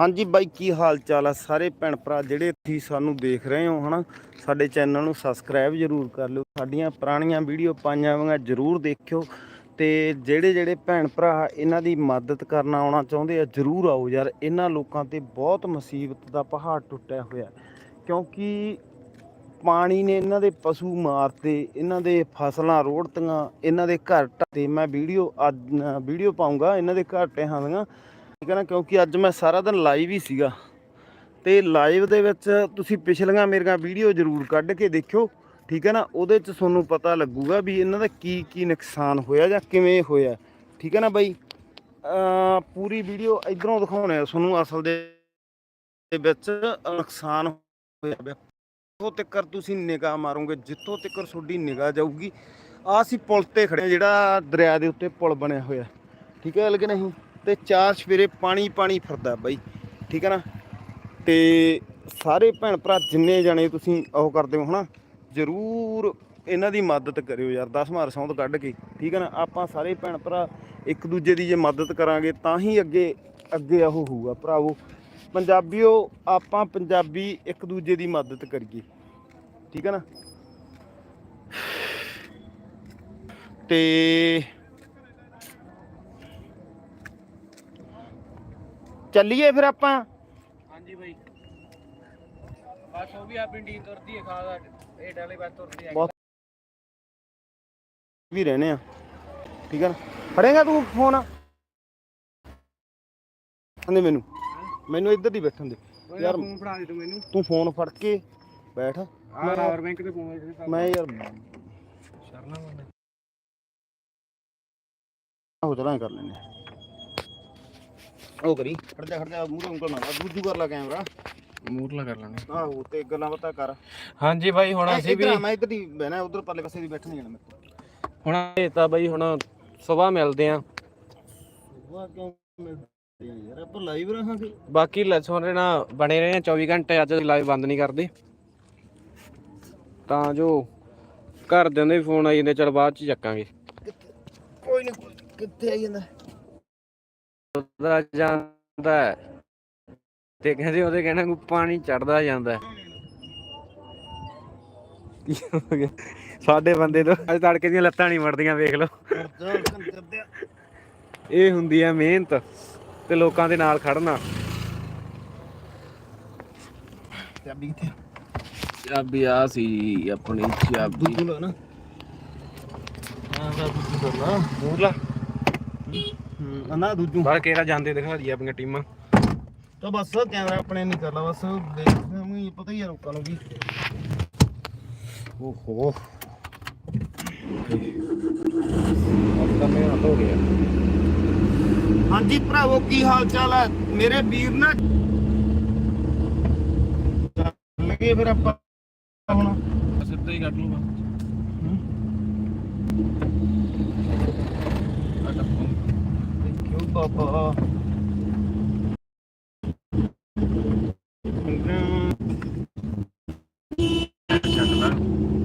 ਹਾਂਜੀ ਬਾਈ, ਕੀ ਹਾਲ ਚਾਲ ਆ ਸਾਰੇ ਭੈਣ ਭਰਾ ਜਿਹੜੇ ਤੁਸੀਂ ਸਾਨੂੰ ਦੇਖ ਰਹੇ ਹੋ, ਹਨਾ? ਸਾਡੇ ਚੈਨਲ ਨੂੰ ਸਬਸਕ੍ਰਾਈਬ ਜਰੂਰ ਕਰ ਲਿਓ। ਸਾਡੀਆਂ ਪੁਰਾਣੀਆਂ ਵੀਡੀਓ ਪਾਈਆਂ ਹੋਈਆਂ ਜਰੂਰ ਦੇਖਿਓ ਤੇ ਜਿਹੜੇ ਜਿਹੜੇ ਭੈਣ ਭਰਾ ਇਹਨਾਂ ਦੀ ਮਦਦ ਕਰਨਾ ਆਉਣਾ ਚਾਹੁੰਦੇ ਆ, ਜਰੂਰ ਆਓ ਯਾਰ। ਇਹਨਾਂ ਲੋਕਾਂ ਤੇ ਬਹੁਤ ਮੁਸੀਬਤ ਦਾ ਪਹਾੜ ਟੁੱਟਿਆ ਹੋਇਆ। ਕਿਉਂਕਿ ਪਾਣੀ ਨੇ ਇਹਨਾਂ ਦੇ ਪਸ਼ੂ ਮਾਰਤੇ, ਇਹਨਾਂ ਦੇ ਫਸਲਾਂ ਰੋੜਤੀਆਂ, ਇਹਨਾਂ ਦੇ ਘਰ ਢਾਤੇ ਮੈਂ ਵੀਡੀਓ ਅੱਜ ਵੀਡੀਓ ਪਾਉਂਗਾ ਇਹਨਾਂ ਦੇ ਘਰ ਟਿਆਂ ਦੀਆਂ। ਠੀਕ ਹੈ ਨਾ, ਕਿਉਂਕਿ ਅੱਜ ਮੈਂ ਸਾਰਾ ਦਿਨ ਲਾਈਵ ਹੀ ਸੀਗਾ। ਤੇ ਲਾਈਵ ਦੇ ਵਿੱਚ ਤੁਸੀਂ ਪਿਛਲੀਆਂ ਮੇਰੀਆਂ ਵੀਡੀਓ ਜ਼ਰੂਰ ਕੱਢ ਕੇ ਦੇਖਿਓ, ਠੀਕ ਹੈ ਨਾ? ਉਹਦੇ 'ਚ ਤੁਹਾਨੂੰ ਪਤਾ ਲੱਗੂਗਾ ਵੀ ਇਹਨਾਂ ਦਾ ਕੀ ਕੀ ਨੁਕਸਾਨ ਹੋਇਆ ਜਾਂ ਕਿਵੇਂ ਹੋਇਆ। ਠੀਕ ਹੈ ਨਾ ਬਾਈ? ਪੂਰੀ ਵੀਡੀਓ ਇਧਰੋਂ ਦਿਖਾਉਣੇ ਆ ਤੁਹਾਨੂੰ ਅਸਲ ਦੇ ਵਿੱਚ ਨੁਕਸਾਨ ਹੋਇਆ ਪਿਆ। ਜਿੱਥੋਂ ਤੱਕ ਤੁਸੀਂ ਨਿਗਾਹ ਮਾਰੋਗੇ, ਜਿੱਥੋਂ ਤੱਕ ਤੁਹਾਡੀ ਨਿਗਾਹ ਜਾਊਗੀ, ਆਹ ਅਸੀਂ ਪੁਲ ਤੇ ਖੜੇ ਜਿਹੜਾ ਦਰਿਆ ਦੇ ਉੱਤੇ ਪੁਲ ਬਣਿਆ ਹੋਇਆ। ਠੀਕ ਹੈ ਲੇਕਿਨ ਨਹੀਂ? ਤੇ ਚਾਰ ਸਵੇਰੇ ਪਾਣੀ ਪਾਣੀ ਫਿਰਦਾ ਬਾਈ, ਠੀਕ ਹੈ ਨਾ? ਤੇ ਸਾਰੇ ਭੈਣ ਭਰਾ ਜਿੰਨੇ ਜਣੇ ਤੁਸੀਂ ਉਹ ਕਰਦੇ ਹੋ ਹਨਾ, ਜ਼ਰੂਰ ਇਹਨਾਂ ਦੀ ਮਦਦ ਕਰਿਓ ਯਾਰ 10 ਮਾਰ ਸੌਂਦ ਕੱਢ ਕੇ, ਠੀਕ ਹੈ ਨਾ? ਆਪਾਂ ਸਾਰੇ ਭੈਣ ਭਰਾ ਇੱਕ ਦੂਜੇ ਦੀ ਜੇ ਮਦਦ ਕਰਾਂਗੇ ਤਾਂ ਹੀ ਅੱਗੇ ਅੱਗੇ ਉਹ ਹੋਊਗਾ ਭਰਾਵੋ। ਪੰਜਾਬੀਓ, ਆਪਾਂ ਪੰਜਾਬੀ ਇੱਕ ਦੂਜੇ ਦੀ ਮਦਦ ਕਰੀਏ, ਠੀਕ ਹੈ ਨਾ? ਤੇ ਚੱਲੀਏ ਫਿਰ ਆਪਾਂ? ਹਾਂਜੀ ਬਾਈ। ਬਸ ਉਹ ਵੀ ਆਪਣੀ ਟੀਮ ਤੁਰਦੀ ਹੈ ਖਾਦਾ ਇਹ ਡਾਲੇ ਬਾਤ ਤੁਰਦੀ ਹੈ ਬਹੁਤ ਵੀ ਰਹਨੇ ਆ। ਠੀਕ ਹੈ ਨਾ? ਫੜੇਗਾ ਤੂੰ ਫੋਨ? ਆਂਦੇ ਮੈਨੂੰ। ਮੈਨੂੰ ਇੱਧਰ ਦੀ ਬੈਠਣ ਦੇ। ਯਾਰ ਫੋਨ ਫੜਾ ਦੇ ਤੂੰ ਮੈਨੂੰ। ਤੂੰ ਫੋਨ ਫੜ ਕੇ ਬੈਠ। ਆਹ ਪਾਵਰ ਬੈਂਕ ਤੇ ਫੋਨ ਮੈਂ ਯਾਰ ਸ਼ਰਨਾ ਹੋ ਚਲਾਂ ਕਰ ਲੈਨੇ ਆ। ਉਹ ਕਰੀ। ਖੜ ਜਾ ਖੜ ਜਾ ਮੂਹਰੇ ਉਂਗਲ ਨਾ ਲਾ, ਦੂਜੂ ਕਰ ਲਾ ਕੈਮਰਾ। ਮੂਰਲਾ ਕਰ ਲਾਂਗੇ ਆਹੋ ਤੇ ਗੱਲਾਂ ਬਾਤਾਂ ਕਰ। ਹਾਂਜੀ ਬਾਈ ਹੁਣ ਅਸੀਂ ਵੀ ਇੱਧਰ ਆ, ਮੈਂ ਇੱਧਰ ਦੀ ਬਹਿਣਾ ਉਧਰ ਪਰਲੇ ਪਾਸੇ ਦੀ ਬੈਠਣ ਜਾਣਾ ਮੇਰੇ ਕੋਲ। ਹੁਣ ਇਹ ਤਾਂ ਬਾਈ ਹੁਣ ਸਵੇਰ ਮਿਲਦੇ ਆ। ਵਾਹ ਕਿਉਂ ਆ ਯਾਰ? ਆਪਾਂ ਲਾਈਵ ਰਹਾਂਗੇ। ਬਾਕੀ ਲੈਸਨ ਨਾਲ ਬਣੇ ਰਹੇ ਆ 24 ਘੰਟੇ ਅੱਜ ਲਾਈਵ ਬੰਦ ਨਹੀਂ ਕਰਦੇ। ਤਾਂ ਜੋ ਘਰਦਿਆਂ ਦੇ ਫੋਨ ਆਈ ਜਾਂਦੇ ਚਲ ਬਾਅਦ ਚ ਚੱਕਾਂਗੇ। ਕੋਈ ਨਹੀਂ ਕਿੱਥੇ ਆਈ ਜਾਂਦਾ? ਉਹਦਾ ਜਾਂਦਾ ਹੈ। ਤੇ ਕਹਿੰਦੇ ਉਹਦੇ ਕਹਿਣਾ ਨੂੰ ਪਾਣੀ ਚੜਦਾ ਜਾਂਦਾ। ਕੀ ਹੋ ਗਿਆ? ਸਾਡੇ ਬੰਦੇ ਤੋਂ ਅੱਜ ਤੜਕੇ ਦੀਆਂ ਲੱਤਾਂ ਨਹੀਂ ਮੜਦੀਆਂ ਵੇਖ ਲਓ। ਆ ਇਹ ਹੁੰਦੀ ਹੈ ਮਿਹਨਤ ਤੇ ਲੋਕਾਂ ਦੇ ਨਾਲ ਖੜਨਾ ਚਾਬੀ ਕਿੱਥੇ ਚਾਬੀ ਆ ਸੀ ਆਪਣੀ ਚਾਬੀ। ਲਾ ਨਾ। ਹਾਂ ਦਾ ਦੂਜੂ ਕਰ ਲਾ। ਮੂਰਲਾ ਹੂੰ ਨਾ ਦੂਜੂ। ਬਾਹਰ ਕਿਹੜਾ ਜਾਂਦੇ ਦਿਖਾ ਦੀ ਆਪਣੀਆਂ ਟੀਮਾਂ। ਤਾਂ ਬਸ ਕੈਮਰਾ ਆਪਣੇ ਨਹੀਂ ਕਰ ਲਾ ਬਸ ਦੇਖਾਂਗੇ ਪਤਾ ਹੀ ਆ ਲੋਕਾਂ ਨੂੰ ਵੀ। ਓਹੋ। ਆਪਣਾ ਮਿਹਨਤ ਹੋ ਗਿਆ। ਹਾਂਜੀ ਭਰਾਵੋ ਕੀ ਹਾਲ ਚਾਲ ਹੈ ਮੇਰੇ ਵੀਰ ਨਾ ਲੱਗੇ ਫਿਰ ਆਪਾਂ ਹੁਣ। ਸਿੱਧਾ ਹੀ ਕੱਢ ਲੂਗਾ ਕਿਉਂ ਬਾਬਾ